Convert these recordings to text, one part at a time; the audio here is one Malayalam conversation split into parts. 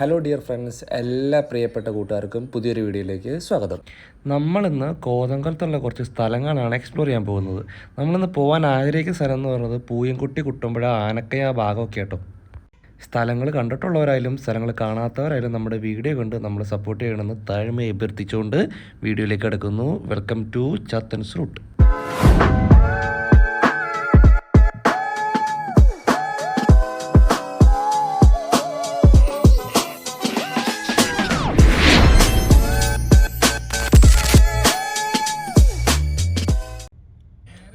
ഹലോ ഡിയർ ഫ്രണ്ട്സ് എല്ലാ പ്രിയപ്പെട്ട കൂട്ടുകാർക്കും പുതിയൊരു വീഡിയോയിലേക്ക് സ്വാഗതം. നമ്മളിന്ന് കോതങ്കലത്തുള്ള കുറച്ച് സ്ഥലങ്ങളാണ് എക്സ്പ്ലോർ ചെയ്യാൻ പോകുന്നത്. നമ്മളിന്ന് പോകാൻ ആഗ്രഹിക്കുന്ന സ്ഥലം എന്ന് പറയുന്നത് പൂയംകുട്ടി കുട്ടമ്പുഴ ആനക്കയ ഭാഗമൊക്കെ കേട്ടോ സ്ഥലങ്ങൾ കണ്ടിട്ടുള്ളവരായാലും സ്ഥലങ്ങൾ കാണാത്തവരായാലും നമ്മുടെ വീഡിയോ കണ്ട് നമ്മൾ സപ്പോർട്ട് ചെയ്യണമെന്ന് താഴ്മ അഭ്യർത്ഥിച്ചുകൊണ്ട് വീഡിയോയിലേക്ക് എടുക്കുന്നു വെൽക്കം ടു ചത്തൻസ് റൂട്ട്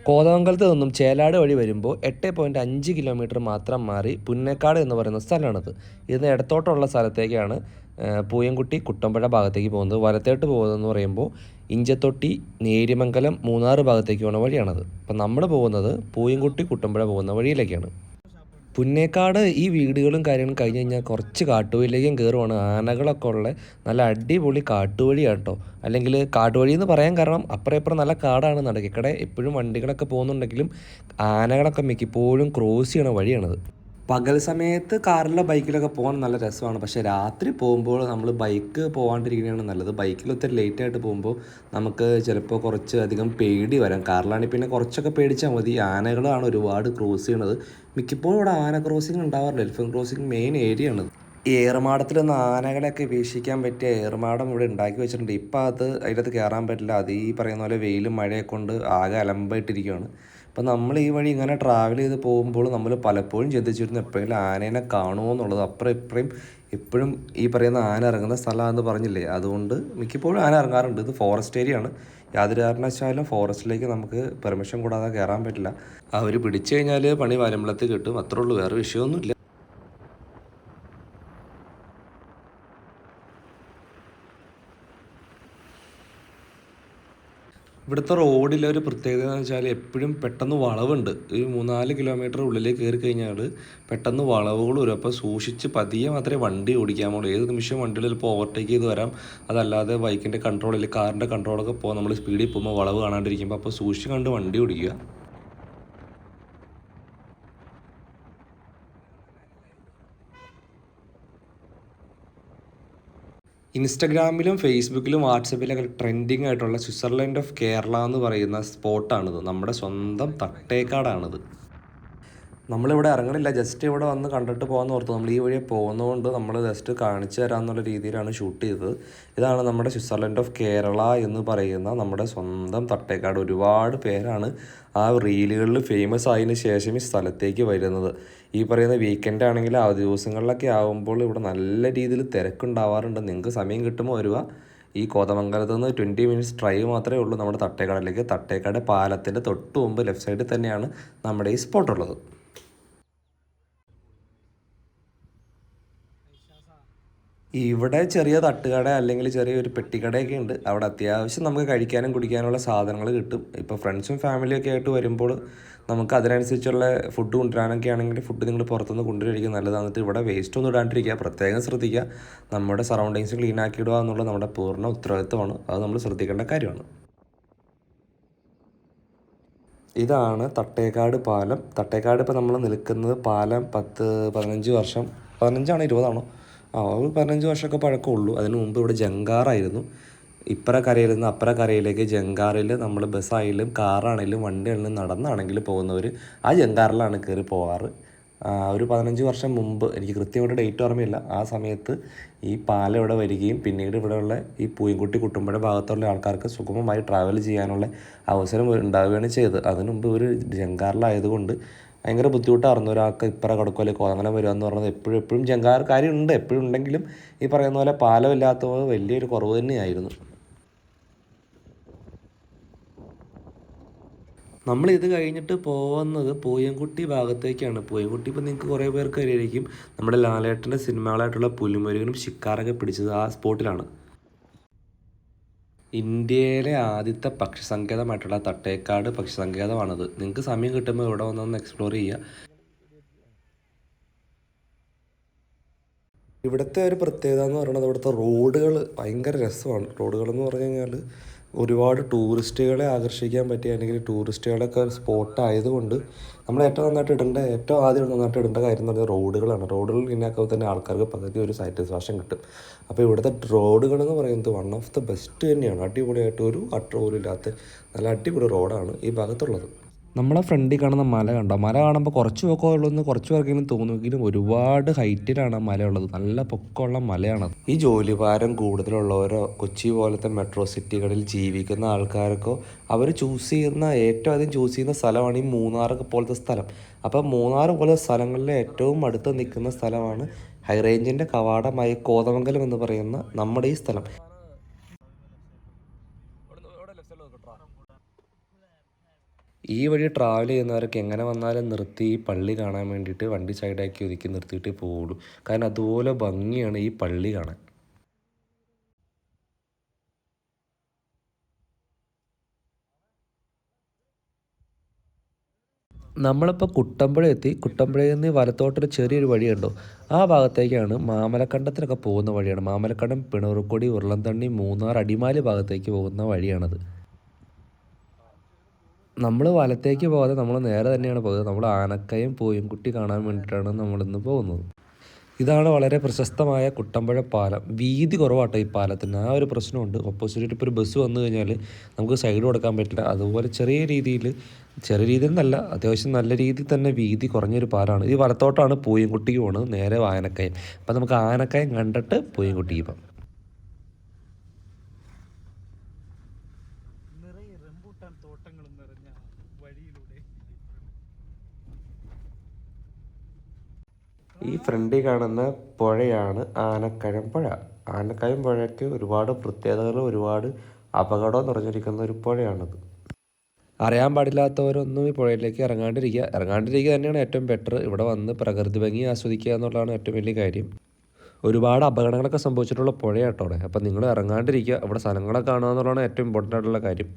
കോതമംഗലത്ത് നിന്നും ചേലാട് വഴി വരുമ്പോൾ എട്ട് പോയിന്റ് അഞ്ച് കിലോമീറ്റർ മാത്രം മാറി പുന്നേക്കാട് എന്ന് പറയുന്ന സ്ഥലമാണത്. ഇതിന് ഇടത്തോട്ടുള്ള സ്ഥലത്തേക്കാണ് പൂയംകുട്ടി കുട്ടമ്പഴ ഭാഗത്തേക്ക് പോകുന്നത്. വലത്തോട്ട് പോകുന്നതെന്ന് പറയുമ്പോൾ ഇഞ്ചത്തൊട്ടി നേര്യമംഗലം മൂന്നാറ് ഭാഗത്തേക്ക് പോകുന്ന വഴിയാണത്. അപ്പം നമ്മൾ പോകുന്നത് പൂയംകുട്ടി കുട്ടമ്പഴ പോകുന്ന വഴിയിലേക്കാണ്. പുന്നേക്കാട് ഈ വീടുകളും കാര്യങ്ങളും കഴിഞ്ഞ് കഴിഞ്ഞാൽ കുറച്ച് കാട്ടുവഴിയിലേക്കും കയറുവാണ്. ആനകളൊക്കെ ഉള്ള നല്ല അടിപൊളി കാട്ടുവഴിയാണ് കേട്ടോ അല്ലെങ്കിൽ കാട്ടുവഴി എന്ന് പറയാൻ കാരണം അപ്പുറം ഇപ്പുറം നല്ല കാടാണ് നടക്കിക്കടെ. എപ്പോഴും വണ്ടികളൊക്കെ പോകുന്നുണ്ടെങ്കിലും ആനകളൊക്കെ മിക്കപ്പോഴും ക്രോസ് ചെയ്യണ വഴിയാണത്. പകൽ സമയത്ത് കാറിലോ ബൈക്കിലൊക്കെ പോകാൻ നല്ല രസമാണ്. പക്ഷേ രാത്രി പോകുമ്പോൾ നമ്മൾ ബൈക്ക് പോകാണ്ടിരിക്കുന്നതാണ് നല്ലത്. ബൈക്കിൽ ഒത്തിരി ലേറ്റ് ആയിട്ട് പോകുമ്പോൾ നമുക്ക് ചിലപ്പോൾ കുറച്ച് അധികം പേടി വരാം. കാറിലാണെങ്കിൽ പിന്നെ കുറച്ചൊക്കെ പേടിച്ചാൽ മതി. ആനകളാണ് ഒരുപാട് ക്രോസ് ചെയ്യണത്. മിക്കപ്പോഴും ഇവിടെ ആന ക്രോസിംഗ് ഉണ്ടാവാറില്ല. എൽഫിൻ ക്രോസിംഗ് മെയിൻ ഏരിയ ആണ് ഏറുമാടത്തിൽ നിന്ന് ആനകളെയൊക്കെ വീക്ഷിക്കാൻ പറ്റിയ ഏറുമാടം ഇവിടെ ഉണ്ടാക്കി വെച്ചിട്ടുണ്ട്. ഇപ്പം അത് അതിനകത്ത് കയറാൻ പറ്റില്ല. അത് ഈ പറയുന്ന പോലെ വെയിലും മഴയൊക്കെ കൊണ്ട് ആകെ അലമ്പായിട്ടിരിക്കുകയാണ് അപ്പം നമ്മൾ ഈ വഴി ഇങ്ങനെ ട്രാവൽ ചെയ്ത് പോകുമ്പോൾ നമ്മൾ പലപ്പോഴും ചിന്തിച്ചിരുന്നു എപ്പോഴെങ്കിലും ആനേനെ കാണുമോ എന്നുള്ളത് അപ്പുറം ഇപ്പോഴും എപ്പോഴും ഈ പറയുന്ന ആന ഇറങ്ങുന്ന സ്ഥലമാണെന്ന് പറഞ്ഞില്ലേ? അതുകൊണ്ട് മിക്കപ്പോഴും ആന ഇറങ്ങാറുണ്ട്. ഇത് ഫോറസ്റ്റ് ഏരിയ ആണ്. യാതൊരു കാരണവശാലും ഫോറസ്റ്റിലേക്ക് നമുക്ക് പെർമിഷൻ കൂടാതെ കയറാൻ പറ്റില്ല. അവർ പിടിച്ചു കഴിഞ്ഞാൽ പണി വരമ്പളത്ത് കിട്ടും. അത്രേ ഉള്ളൂ. വേറെ വിഷയമൊന്നുമില്ല. ഇവിടുത്തെ റോഡിലെ ഒരു പ്രത്യേകത എന്ന് വെച്ചാൽ എപ്പോഴും പെട്ടെന്ന് വളവുണ്ട്. ഒരു മൂന്നാൽ കിലോമീറ്റർ ഉള്ളിലേക്ക് കയറി കഴിഞ്ഞാൽ പെട്ടെന്ന് വളവുകൾ വരും. അപ്പോൾ സൂക്ഷിച്ച് പതിയെ മാത്രമേ വണ്ടി ഓടിക്കാൻ പാടുള്ളൂ ഏത് നിമിഷം വണ്ടിയിൽ ചിലപ്പോൾ ഓവർടേക്ക് ചെയ്ത് വരാം. അതല്ലാതെ ബൈക്കിന്റെ കൺട്രോളിൽ കാറിന്റെ കൺട്രോളൊക്കെ പോകാം നമ്മൾ സ്പീഡിൽ പോകുമ്പോൾ വളവ് കാണാണ്ടിരിക്കുമ്പോൾ അപ്പോൾ സൂക്ഷിച്ച് കണ്ട് വണ്ടി ഓടിക്കുക. ഇൻസ്റ്റഗ്രാമിലും ഫേസ്ബുക്കിലും വാട്സപ്പിലൊക്കെ ട്രെൻഡിങ് ആയിട്ടുള്ള സ്വിറ്റ്സർലൻഡ് ഓഫ് കേരള എന്ന് പറയുന്ന സ്പോട്ടാണിത്. നമ്മുടെ സ്വന്തം തട്ടേക്കാടാണിത്. നമ്മളിവിടെ ഇറങ്ങണില്ല. ജസ്റ്റ് ഇവിടെ വന്ന് കണ്ടിട്ട് പോകാമെന്ന് ഓർത്തു. നമ്മൾ ഈ വഴി പോകുന്നതുകൊണ്ട് നമ്മൾ ജസ്റ്റ് കാണിച്ചു തരാമെന്നുള്ള രീതിയിലാണ് ഷൂട്ട് ചെയ്തത്. ഇതാണ് നമ്മുടെ സ്വിറ്റ്സർലൻഡ് ഓഫ് കേരള എന്ന് പറയുന്ന നമ്മുടെ സ്വന്തം തട്ടേക്കാട്. ഒരുപാട് പേരാണ് ആ റീലുകളിൽ ഫേമസ് ആയതിനു ശേഷം ഈ സ്ഥലത്തേക്ക് വരുന്നത്. ഈ പറയുന്ന വീക്കെൻഡ് ആണെങ്കിൽ അവധി ദിവസങ്ങളിലൊക്കെ ആകുമ്പോൾ ഇവിടെ നല്ല രീതിയിൽ തിരക്കുണ്ടാവാറുണ്ട്. നിങ്ങൾക്ക് സമയം കിട്ടുമ്പോൾ വരിക. ഈ കോതമംഗലത്ത് നിന്ന് ട്വന്റി മിനിറ്റ്സ് ഡ്രൈവ് മാത്രമേ ഉള്ളൂ നമ്മുടെ തട്ടേക്കാടിലേക്ക്. തട്ടേക്കാട് പാലത്തിന്റെ തൊട്ട് മുമ്പ് ലെഫ്റ്റ് സൈഡിൽ തന്നെയാണ് നമ്മുടെ ഈ സ്പോട്ട് ഇവിടെ ചെറിയ തട്ടുകട അല്ലെങ്കിൽ ചെറിയൊരു പെട്ടിക്കടയൊക്കെ ഉണ്ട്. അവിടെ അത്യാവശ്യം നമുക്ക് കഴിക്കാനും കുടിക്കാനുള്ള സാധനങ്ങൾ കിട്ടും. ഇപ്പോൾ ഫ്രണ്ട്സും ഫാമിലിയൊക്കെ ആയിട്ട് വരുമ്പോൾ നമുക്ക് അതിനനുസരിച്ചുള്ള ഫുഡ് കൊണ്ടുവരാനൊക്കെ ആണെങ്കിൽ ഫുഡ് നിങ്ങൾ പുറത്തുനിന്ന് കൊണ്ടുവരിക നല്ലതാണ്. ഇവിടെ വേസ്റ്റ് ഒന്നും ഇടാണ്ടിരിക്കുക. പ്രത്യേകം ശ്രദ്ധിക്കുക. നമ്മുടെ സറൗണ്ടിങ്സ് ക്ലീൻ ഇടുക എന്നുള്ളത് നമ്മുടെ പൂർണ ഉത്തരവാദിത്വമാണ്. അത് നമ്മൾ ശ്രദ്ധിക്കേണ്ട കാര്യമാണ്. ഇതാണ് തട്ടേക്കാട് പാലം. തട്ടേക്കാട് ഇപ്പോൾ നമ്മൾ നിൽക്കുന്നത് പാലം പത്ത് പതിനഞ്ച് വർഷം പതിനഞ്ചാണോ ഇരുപതാണോ? ആ ഒരു പതിനഞ്ച് വർഷമൊക്കെ പഴക്കമുള്ളൂ അതിന് മുമ്പ് ഇവിടെ ജങ്കാറായിരുന്നു. ഇപ്പറ കരയിൽ നിന്ന് അപ്പുറ കരയിലേക്ക് ജങ്കാറിൽ നമ്മൾ ബസ്സായാലും കാറാണെങ്കിലും വണ്ടിയാണെങ്കിലും നടന്നാണെങ്കിലും പോകുന്നവർ ആ ജങ്കാറിലാണ് കയറി പോകാറ് ഒരു പതിനഞ്ച് വർഷം മുമ്പ് എനിക്ക് കൃത്യമായിട്ട് ഡേറ്റ് ഓർമ്മയില്ല. ആ സമയത്ത് ഈ പാലം ഇവിടെ വരികയും പിന്നീട് ഇവിടെയുള്ള ഈ പൂയിൻകുട്ടി കുട്ടുമ്പുഴ ഭാഗത്തുള്ള ആൾക്കാർക്ക് സുഗമമായി ട്രാവൽ ചെയ്യാനുള്ള അവസരം ഉണ്ടാവുകയാണ് ചെയ്തത്. അതിനു മുമ്പ് ഒരു ജങ്കാറിലായതുകൊണ്ട് ഭയങ്കര ബുദ്ധിമുട്ടായിരുന്നു ഒരാൾക്ക് ഇപ്പറ കോ അങ്ങനെ വരിക എന്ന് പറഞ്ഞത്. എപ്പോഴും എപ്പോഴും ജങ്കാർ കാര്യമുണ്ട് എപ്പോഴും ഉണ്ടെങ്കിലും ഈ പറയുന്ന പോലെ പാലമില്ലാത്തത് വലിയൊരു കുറവ് തന്നെയായിരുന്നു. നമ്മൾ ഇത് കഴിഞ്ഞിട്ട് പോകുന്നത് പൂയംകുട്ടി ഭാഗത്തേക്കാണ്. പൂയംകുട്ടി ഇപ്പോൾ നിങ്ങൾക്ക് കുറേ പേർക്ക് അറിയായിരിക്കും. നമ്മുടെ ലാലേട്ടന്റെ സിനിമകളായിട്ടുള്ള പുലിമുരുകനും ശിക്കാറൊക്കെ പിടിച്ചത് ആ സ്പോട്ടിലാണ്. ഇന്ത്യയിലെ ആദ്യത്തെ പക്ഷി സങ്കേതമായിട്ടുള്ള തട്ടേക്കാട് പക്ഷി സങ്കേതമാണത് നിങ്ങൾക്ക് സമയം കിട്ടുമ്പോൾ ഇവിടെ വന്നൊന്ന് എക്സ്പ്ലോർ ചെയ്യുക ഇവിടുത്തെ ഒരു പ്രത്യേകത എന്ന് പറയുന്നത് ഇവിടുത്തെ റോഡുകൾ ഭയങ്കര രസമാണ്. റോഡുകൾ എന്ന് പറഞ്ഞു കഴിഞ്ഞാൽ ഒരുപാട് ടൂറിസ്റ്റുകളെ ആകർഷിക്കാൻ പറ്റിയ അല്ലെങ്കിൽ ടൂറിസ്റ്റുകളൊക്കെ സ്പോട്ട് ആയതുകൊണ്ട് നമ്മൾ ഏറ്റവും നന്നായിട്ട് ഇടേണ്ട ഏറ്റവും ആദ്യം നന്നായിട്ട് ഇടേണ്ട കാര്യം എന്ന് പറഞ്ഞാൽ റോഡുകളാണ്. റോഡുകൾ ഇന്നാക്കുമ്പോൾ തന്നെ ആൾക്കാർക്ക് പകുതി ഒരു സാറ്റിസ്ഫാക്ഷൻ കിട്ടും. അപ്പോൾ ഇവിടുത്തെ റോഡുകൾ എന്ന് പറയുന്നത് വൺ ഓഫ് ദ ബെസ്റ്റ് തന്നെയാണ്. അടിപൊളിയായിട്ട് ഒരു അട്രോലില്ലാത്ത നല്ല അടിപൊളി റോഡാണ് ഈ ഭാഗത്തുള്ളത്. നമ്മളെ ഫ്രണ്ടിൽ കാണുന്ന മല കണ്ടോ? മല കാണുമ്പോൾ കുറച്ച് പൊക്കമുള്ളതെന്ന് കുറച്ച് പേർക്കെങ്കിലും തോന്നുമെങ്കിലും ഒരുപാട് ഹൈറ്റിലാണ് മല ഉള്ളത്. നല്ല പൊക്കമുള്ള മലയാണത്. ഈ ജോലിഭാരം കൂടുതലുള്ളവരോ കൊച്ചി പോലത്തെ മെട്രോ സിറ്റികളിൽ ജീവിക്കുന്ന ആൾക്കാർക്കോ അവർ ചൂസ് ചെയ്യുന്ന ഏറ്റവും ആദ്യം ചൂസ് ചെയ്യുന്ന സ്ഥലമാണ് ഈ മൂന്നാറൊക്കെ പോലത്തെ സ്ഥലം. അപ്പം മൂന്നാർ പോലത്തെ സ്ഥലങ്ങളിൽ ഏറ്റവും അടുത്ത് നിൽക്കുന്ന സ്ഥലമാണ് ഹൈറേഞ്ചിന്റെ കവാടമായ കോതമംഗലം എന്ന് പറയുന്ന നമ്മുടെ ഈ സ്ഥലം. ഈ വഴി ട്രാവൽ ചെയ്യുന്നവരൊക്കെ എങ്ങനെ വന്നാലും നിർത്തി ഈ പള്ളി കാണാൻ വേണ്ടിയിട്ട് വണ്ടി സൈഡാക്കി ഒതുക്കി നിർത്തിയിട്ടേ പോവുള്ളൂ. കാരണം അതുപോലെ ഭംഗിയാണ് ഈ പള്ളി കാണാൻ. നമ്മളിപ്പോൾ കുട്ടമ്പുഴ എത്തി. കുട്ടമ്പുഴയിൽ നിന്ന് വലത്തോട്ടൊരു ചെറിയൊരു വഴിയുണ്ടോ? ആ ഭാഗത്തേക്കാണ് മാമലക്കണ്ടത്തിനൊക്കെ പോകുന്ന വഴിയാണ്. മാമലക്കണ്ടം പിണറുക്കൊടി ഉരുളന്തണ്ണി മൂന്നാർ അടിമാലി ഭാഗത്തേക്ക് പോകുന്ന വഴിയാണത്. നമ്മൾ വലത്തേക്ക് പോകാതെ നമ്മൾ നേരെ തന്നെയാണ് പോകുന്നത്. നമ്മൾ ആനക്കയം പോയും കാണാൻ വേണ്ടിയിട്ടാണ് നമ്മളിന്ന് പോകുന്നത്. ഇതാണ് വളരെ പ്രശസ്തമായ കുട്ടമ്പഴ പാലം. വീതി കുറവാട്ടോ ഈ പാലത്തിന്. ആ ഒരു പ്രശ്നമുണ്ട്. ഓപ്പോസിറ്റ് ഇപ്പോൾ ഒരു ബസ് വന്നു കഴിഞ്ഞാൽ നമുക്ക് സൈഡ് കൊടുക്കാൻ പറ്റില്ല. അതുപോലെ ചെറിയ രീതിയിൽ ചെറിയ രീതിയിൽ നിന്നല്ല അത്യാവശ്യം നല്ല രീതിയിൽ തന്നെ വീതി കുറഞ്ഞൊരു പാലമാണ് ഈ വലത്തോട്ടാണ് പൂയംകുട്ടിക്ക് പോകുന്നത് നേരെ ആനക്കയം അപ്പം നമുക്ക് ആനക്കയം കണ്ടിട്ട് പൂയംകുട്ടിക്ക് പോകാം. റംബൂട്ടാൻ തോട്ടങ്ങളും നിറഞ്ഞ വഴിയിലൂടെ ഈ ഫ്രണ്ടിൽ കാണുന്ന പുഴയാണ് ആനക്കയം പുഴ. ആനക്കയം പുഴയ്ക്ക് ഒരുപാട് പ്രത്യേകതകളും ഒരുപാട് അപകടവും നിറഞ്ഞിരിക്കുന്ന ഒരു പുഴയാണത്. അറിയാൻ പാടില്ലാത്തവരൊന്നും ഈ പുഴയിലേക്ക് ഇറങ്ങാണ്ടിരിക്കുക. ഇറങ്ങാണ്ടിരിക്കുക തന്നെയാണ് ഏറ്റവും ബെറ്റർ ഇവിടെ വന്ന് പ്രകൃതി ഭംഗി ആസ്വദിക്കുക എന്നുള്ളതാണ് ഏറ്റവും വലിയ കാര്യം. ഒരുപാട് അപകടങ്ങളൊക്കെ സംഭവിച്ചിട്ടുള്ള പുഴയാട്ടോ അവിടെ. അപ്പം നിങ്ങൾ ഇറങ്ങാണ്ടിരിക്കുക. ഇവിടെ സ്ഥലങ്ങളൊക്കെ കാണുക എന്നുള്ളതാണ് ഏറ്റവും ഇമ്പോർട്ടന്റ് ആയിട്ടുള്ള കാര്യം.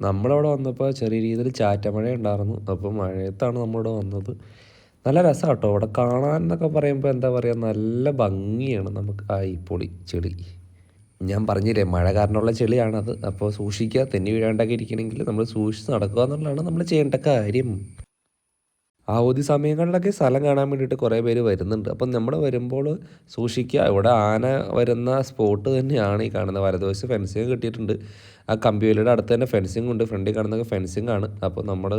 നമ്മളവിടെ വന്നപ്പോൾ ചെറിയ രീതിയിൽ ചാറ്റമഴ ഉണ്ടായിരുന്നു അപ്പോൾ മഴയത്താണ് നമ്മളിവിടെ വന്നത്. നല്ല രസമാണ് കേട്ടോ അവിടെ കാണാൻ എന്നൊക്കെ പറയുമ്പോൾ എന്താ പറയുക നല്ല ഭംഗിയാണ് നമുക്ക്. ആ ഈ പൊളി ചെളി. ഞാൻ പറഞ്ഞില്ലേ മഴ കാരണമുള്ള ചെളിയാണത്. അപ്പോൾ സൂക്ഷിക്കുക. തെന്നി വീഴാണ്ടൊക്കെ ഇരിക്കണമെങ്കിൽ നമ്മൾ സൂക്ഷിച്ച് നടക്കുക എന്നുള്ളതാണ് നമ്മൾ ചെയ്യേണ്ട കാര്യം. അവധി സമയങ്ങളിലൊക്കെ സ്ഥലം കാണാൻ വേണ്ടിയിട്ട് കുറേ പേര് വരുന്നുണ്ട്. അപ്പം നമ്മൾ വരുമ്പോൾ സൂക്ഷിക്കുക. ഇവിടെ ആന വരുന്ന സ്പോട്ട് തന്നെയാണ് ഈ കാണുന്നത്. വലതുവശം ഫെൻസിങ് കിട്ടിയിട്ടുണ്ട്. ആ കമ്പിവേലിയുടെ അടുത്ത് തന്നെ ഫെൻസിങ് ഉണ്ട്. ഫ്രണ്ടിൽ കാണുന്നൊക്കെ ഫെൻസിങ് ആണ്. അപ്പോൾ നമ്മൾ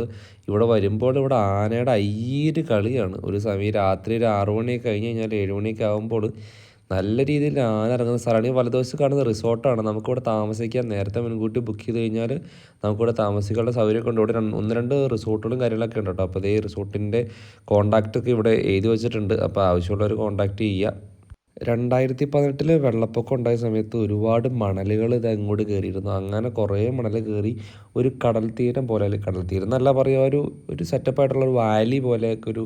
ഇവിടെ വരുമ്പോൾ ഇവിടെ ആനയുടെ അയ്യൊരു കളിയാണ്. ഒരു സമയം രാത്രി ഒരു ആറു മണിയൊക്കെ കഴിഞ്ഞ് കഴിഞ്ഞാൽ ഏഴ് മണിയൊക്കെ ആകുമ്പോൾ നല്ല രീതിയിൽ ആന ഇറങ്ങുന്ന സ്ഥലമാണ്. ഈ വലതുവശത്ത് കാണുന്ന റിസോർട്ടാണ് നമുക്കിവിടെ താമസിക്കാൻ നേരത്തെ മുൻകൂട്ടി ബുക്ക് ചെയ്ത് കഴിഞ്ഞാൽ നമുക്കിവിടെ താമസിക്കാനുള്ള സൗകര്യമൊക്കെ ഉണ്ട്. ഇവിടെ ഒന്ന് രണ്ട് റിസോർട്ടുകളും കാര്യങ്ങളൊക്കെ ഉണ്ട് കേട്ടോ. അപ്പോൾ അതേ റിസോർട്ടിന്റെ കോൺടാക്റ്റൊക്കെ ഇവിടെ എഴുതി വെച്ചിട്ടുണ്ട്. അപ്പോൾ ആവശ്യമുള്ളവർ കോൺടാക്റ്റ് ചെയ്യുക. രണ്ടായിരത്തി പതിനെട്ടിൽ വെള്ളപ്പൊക്കം ഉണ്ടായ സമയത്ത് ഒരുപാട് മണലുകൾ ഇത് അങ്ങോട്ട് കയറിയിരുന്നു. അങ്ങനെ കുറേ മണൽ കയറി ഒരു കടൽ തീരം പോലെ അല്ലെങ്കിൽ കടൽ തീരം എന്നല്ല പറയുക ഒരു ഒരു സെറ്റപ്പ് ആയിട്ടുള്ള ഒരു വാലി പോലെയൊക്കെ ഒരു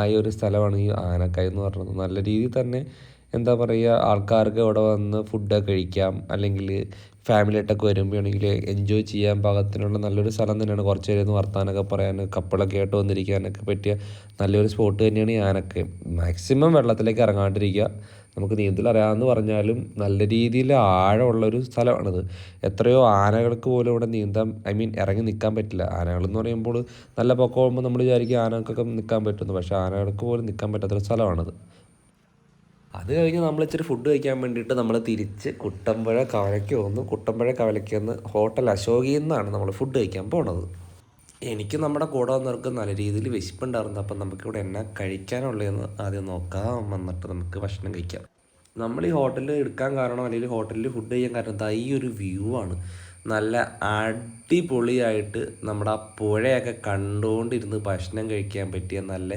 ആയ ഒരു സ്ഥലമാണ് ഈ ആനക്കായ എന്ന് പറയുന്നത് നല്ല രീതിയിൽ തന്നെ എന്താ പറയുക ആൾക്കാർക്ക് ഇവിടെ വന്ന് ഫുഡൊക്കെ കഴിക്കാം അല്ലെങ്കിൽ ഫാമിലി ഫാമിലിയായിട്ടൊക്കെ വരുമ്പോഴാണെങ്കിൽ എൻജോയ് ചെയ്യാൻ പാകത്തിനുള്ള നല്ലൊരു സ്ഥലം തന്നെയാണ്. കുറച്ച് പേര് വർത്താനൊക്കെ പറയാൻ കപ്പിളൊക്കെ ആയിട്ട് വന്നിരിക്കാനൊക്കെ പറ്റിയ നല്ലൊരു സ്പോട്ട് തന്നെയാണ് ഈ ആനക്കയം മാക്സിമം വെള്ളത്തിലേക്ക് ഇറങ്ങാണ്ടിരിക്കുക. നമുക്ക് നീന്തൽ അറിയാമെന്ന് പറഞ്ഞാലും നല്ല രീതിയിൽ ആഴമുള്ളൊരു സ്ഥലമാണിത്. എത്രയോ ആനകൾക്ക് പോലും ഇവിടെ നീന്താൻ ഐ മീൻ ഇറങ്ങി നിൽക്കാൻ പറ്റില്ല. ആനകളെന്ന് പറയുമ്പോൾ നല്ല പൊക്കമാകുമ്പോൾ നമ്മൾ വിചാരിക്കും ആനകൾക്കൊക്കെ നിൽക്കാൻ പറ്റുന്നു പക്ഷേ ആനകൾക്ക് പോലും നിൽക്കാൻ പറ്റാത്തൊരു സ്ഥലമാണിത്. അത് കഴിഞ്ഞ് നമ്മൾ ഇച്ചിരി ഫുഡ് കഴിക്കാൻ വേണ്ടിയിട്ട് നമ്മൾ തിരിച്ച് കുട്ടമ്പഴ കവലയ്ക്ക് വന്നു. കുട്ടമ്പഴ കവലയ്ക്ക് നിന്ന് ഹോട്ടൽ അശോകിയിൽ നിന്നാണ് നമ്മൾ ഫുഡ് കഴിക്കാൻ പോണത്. എനിക്ക് നമ്മുടെ കൂടെ വന്നവർക്ക് നല്ല രീതിയിൽ വിശപ്പുണ്ടായിരുന്നു. അപ്പം നമുക്കിവിടെ എന്നാ കഴിക്കാനുള്ളതെന്ന് ആദ്യം നോക്കാം. വന്നിട്ട് നമുക്ക് ഭക്ഷണം കഴിക്കാം. നമ്മൾ ഈ ഹോട്ടലിൽ എടുക്കാൻ കാരണം അല്ലെങ്കിൽ ഹോട്ടലിൽ ഫുഡ് കഴിക്കാൻ കാരണം ഈ ഒരു വ്യൂ ആണ്. നല്ല അടിപൊളിയായിട്ട് നമ്മുടെ ആ പുഴയൊക്കെ കണ്ടുകൊണ്ടിരുന്ന് ഭക്ഷണം കഴിക്കാൻ പറ്റിയ നല്ല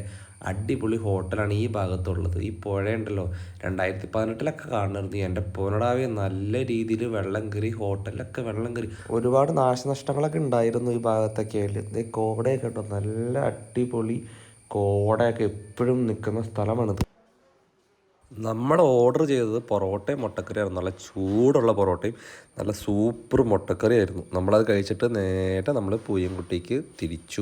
അടിപൊളി ഹോട്ടലാണ് ഈ ഭാഗത്തുള്ളത്. ഈ പുഴയുണ്ടല്ലോ രണ്ടായിരത്തി പതിനെട്ടിലൊക്കെ കാണുന്നു എന്റെ പോനടാവെ നല്ല രീതിയിൽ വെള്ളം കയറി ഹോട്ടലിലൊക്കെ വെള്ളം കയറി. ഒരുപാട് നാശനഷ്ടങ്ങളൊക്കെ ഉണ്ടായിരുന്നു ഈ ഭാഗത്തൊക്കെ ആയിട്ട്. കോടയൊക്കെ ഉണ്ടോ? നല്ല അടിപൊളി കോടയൊക്കെ എപ്പോഴും നിൽക്കുന്ന സ്ഥലമാണിത്. നമ്മൾ ഓർഡർ ചെയ്തത് പൊറോട്ടയും മുട്ടക്കറിയായിരുന്നു. നല്ല ചൂടുള്ള പൊറോട്ടയും നല്ല സൂപ്പർ മുട്ടക്കറിയായിരുന്നു. നമ്മളത് കഴിച്ചിട്ട് നേരെ നമ്മൾ പൂയംകുട്ടിക്ക് തിരിച്ചു.